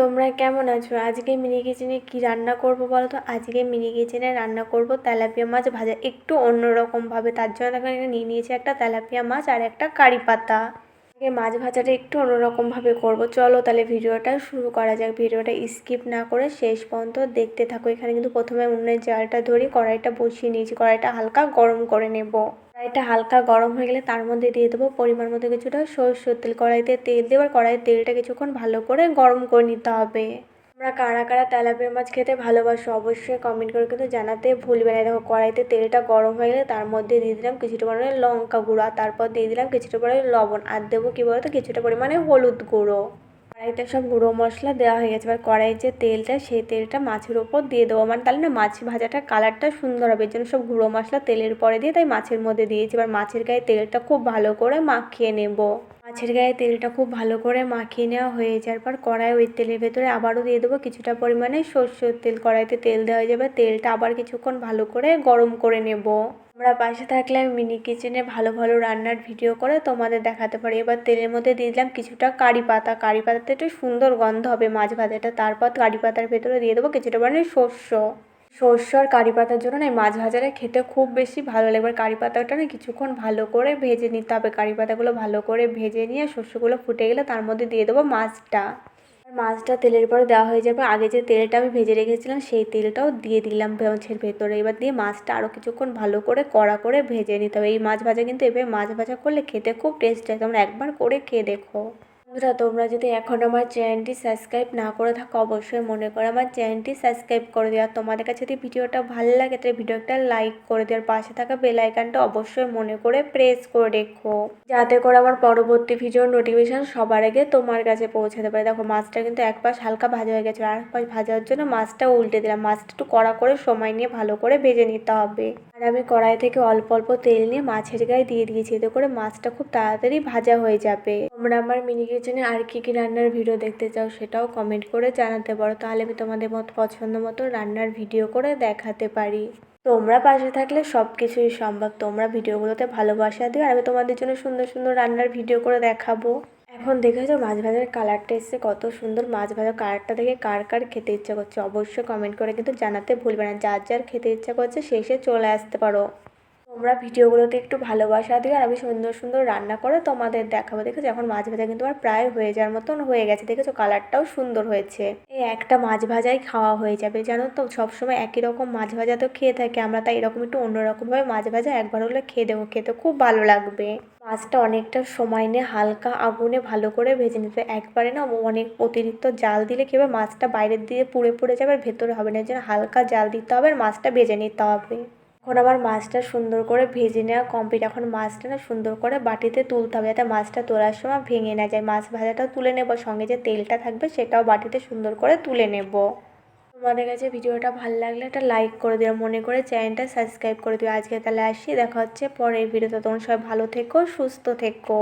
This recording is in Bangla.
তোমরা কেমন আছো? আজকে মিনি কিচেনে কি রান্না করব বলো তো? আজকে মিনি কিচেনে রান্না করব তেলাপিয়া মাছ ভাজা। একটু অন্যরকমভাবে তার জন্য এখানে নিয়ে নিয়েছি একটা তেলাপিয়া মাছ আর একটা কারি পাতা। আজকে মাছ ভাজাটা একটু অন্যরকমভাবে করব। চলো তাহলে ভিডিওটা শুরু করা যাক। ভিডিওটা স্কিপ না করে শেষ পর্যন্ত দেখতে থাকো। এখানে কিন্তু প্রথমে উনুনের জালটা ধরি কড়াইটা বসিয়ে নিয়েছি। কড়াইটা হালকা গরম করে নেব। কড়াইটা হালকা গরম হয়ে গেলে তার মধ্যে দিয়ে দেবো পরিমাণ মতো কিছুটা সরষের তেল। কড়াইতে তেল দিয়ে এবার কড়াইয়ের তেলটা কিছুক্ষণ ভালো করে গরম করে নিতে হবে। আমরা কারা কারা তেলাপিয়া মাছ খেতে ভালোবাসো অবশ্যই কমেন্ট করে কিন্তু জানাতে ভুলবে না। দেখো, কড়াইতে তেলটা গরম হয়ে গেলে তার মধ্যে দিয়ে দিলাম কিছুটা পরিমাণে লঙ্কা গুঁড়ো তারপর দিয়ে দিলাম কিছুটা পরিমাণে লবণ। আর দেবো কী বলতো, কিছুটা পরিমাণে হলুদ গুঁড়ো। কড়াইতে সব গুঁড়ো মশলা দেওয়া হয়ে গেছে। এবার কড়াইয়ের যে তেলটা, সেই তেলটা মাছের ওপর দিয়ে দেবো। মানে তাহলে না মাছ ভাজাটা কালারটা সুন্দর হবে। এর জন্য সব গুঁড়ো মশলা তেলের পরে দিয়ে তাই মাছের মধ্যে দিয়েছি। এবার মাছের গায়ে তেলটা খুব ভালো করে মাখিয়ে নেব। মাছের গায়ে তেলটা খুব ভালো করে মাখিয়ে নেওয়া হয়ে যাওয়ার পর কড়াই ওই তেলের ভেতরে আবারও দিয়ে দেবো কিছুটা পরিমাণে সর্ষের তেল। কড়াইতে তেল দেওয়া হয়ে যাবে। তেলটা আবার কিছুক্ষণ ভালো করে গরম করে নেব। আমরা পাশে থাকলে মিনি কিচেনে ভালো ভালো রান্নার ভিডিও করে তোমাদের দেখাতে পারি। এবার তেলের মধ্যে দিয়ে দিলাম কিছুটা কারি পাতা। কারি পাতাতে একটু সুন্দর গন্ধ হবে মাছ ভাজাটা তারপর কারি পাতার ভেতরে দিয়ে দেবো কিছুটা পরিমাণে শস্য সর্ষে আর কারি পাতার জন্য না মাছ ভাজাটা খেতে খুব বেশি ভালো লাগবে কারি পাতাটা না কিছুক্ষণ ভালো করে ভেজে নিতে হবে। কারি পাতাগুলো ভালো করে ভেজে নিয়ে শস্যগুলো ফুটে গেলে তার মধ্যে দিয়ে দেবো মাছটা। মাছটা তেলের পরে দেওয়া হয়ে যাবে। আগে যে তেলটা আমি ভেজে রেখেছিলাম, সেই তেলটাও দিয়ে দিলাম মাছের ভেতরে। এবার দিয়ে মাছটা আরও কিছুক্ষণ ভালো করে কড়া করে ভেজে নিতে হবে। এই মাছ ভাজা কিন্তু এভাবে মাছ ভাজা করলে খেতে খুব টেস্ট হয়। তোমরা একবার করে খেয়ে দেখো। বন্ধুরা, তোমরা যদি এখন আমার চ্যানেলটি সাবস্ক্রাইব না করে থাকো, অবশ্যই মনে করো আমার চ্যানেলটি সাবস্ক্রাইব করে দেওয়া তোমাদের কাছে যদি ভিডিওটা ভালো লাগে, তাহলে ভিডিওটা লাইক করে দেওয়ার পাশে থাকা বেল আইকনটা অবশ্যই মনে করে প্রেস করে রেখো। যাতে করে আমার পরবর্তী ভিডিওর নোটিফিকেশান সবার আগে তোমার কাছে পৌঁছাতে পারে। দেখো, মাছটা কিন্তু এক পাশ হালকা ভাজা হয়ে গেছে। আর এক পাশ ভাজার জন্য মাছটা উল্টে দিলাম। মাছটা একটু কড়া করে সময় নিয়ে ভালো করে ভেজে নিতে হবে। আর আমি কড়াই থেকে অল্প অল্প তেল নিয়ে মাছের গায়ে দিয়ে দিয়েছি। এতে করে মাছটা খুব তাড়াতাড়ি ভাজা হয়ে যাবে। তোমরা আমার মিনি কিচেনে আর কি কি রান্নার ভিডিও দেখতে চাও সেটাও কমেন্ট করে জানাতে পারো। তাহলে আমি তোমাদের মতো পছন্দ মতো রান্নার ভিডিও করে দেখাতে পারি। তোমরা পাশে থাকলে সব কিছুই সম্ভব। তোমরা ভিডিওগুলোতে ভালোবাসা দিও আর আমি তোমাদের জন্য সুন্দর সুন্দর রান্নার ভিডিও করে দেখাবো। এখন দেখেছ মাছ ভাজার কালারটা এসছে? কত সুন্দর মাছ ভাজার কালারটা দেখে কার কার খেতে ইচ্ছা করছে? অবশ্যই কমেন্ট করে কিন্তু জানাতে ভুলবে না। যার যার খেতে ইচ্ছা করছে, সে সে চলে আসতে পারো। তোমরা ভিডিওগুলোতে একটু ভালোবাসা দিও আর আমি সুন্দর সুন্দর রান্না করে তোমাদের দেখাবো। দেখেছ? এখন মাছ ভাজা কিন্তু আমার প্রায় হয়ে যাওয়ার মতন হয়ে গেছে। দেখেছ? কালারটাও সুন্দর হয়েছে। এই একটা মাছ ভাজাই খাওয়া হয়ে যাবে, জানো তো? সবসময় একই রকম মাছ ভাজা তো খেয়ে থাকি আমরা, তাই এরকম একটু অন্যরকমভাবে মাছ ভাজা একবার হলে খেয়ে দেবো। খেতে খুব ভালো লাগবে। মাছটা অনেকটা সময় নিয়ে হালকা আগুনে ভালো করে ভেজে নিতে একবারে না অনেক অতিরিক্ত জাল দিলে কী হবে? মাছটা বাইরের দিয়ে পুড়ে পুড়ে যাবে আর ভেতরে হবে না। জন্য হালকা জাল দিতে হবে আর মাছটা ভেজে নিতে হবে। এখন আমার মাছটা সুন্দর করে ভেজে নেওয়া কমপ্লিট এখন মাছটা না সুন্দর করে বাটিতে তুলতে হবে যাতে মাছটা তোলার সময় ভেঙে না যায়। মাছ ভাজাটাও তুলে নেব, সঙ্গে যে তেলটা থাকবে সেটাও বাটিতে সুন্দর করে তুলে নেব। তোমাদের কাছে ভিডিওটা ভালো লাগলে একটা লাইক করে দিও, মনে করে চ্যানেলটা সাবস্ক্রাইব করে দিও। আজকে তাহলে আসি দেখা হচ্ছে পরের ভিডিওতে। তোমার সবাই ভালো থেকো, সুস্থ থেকো।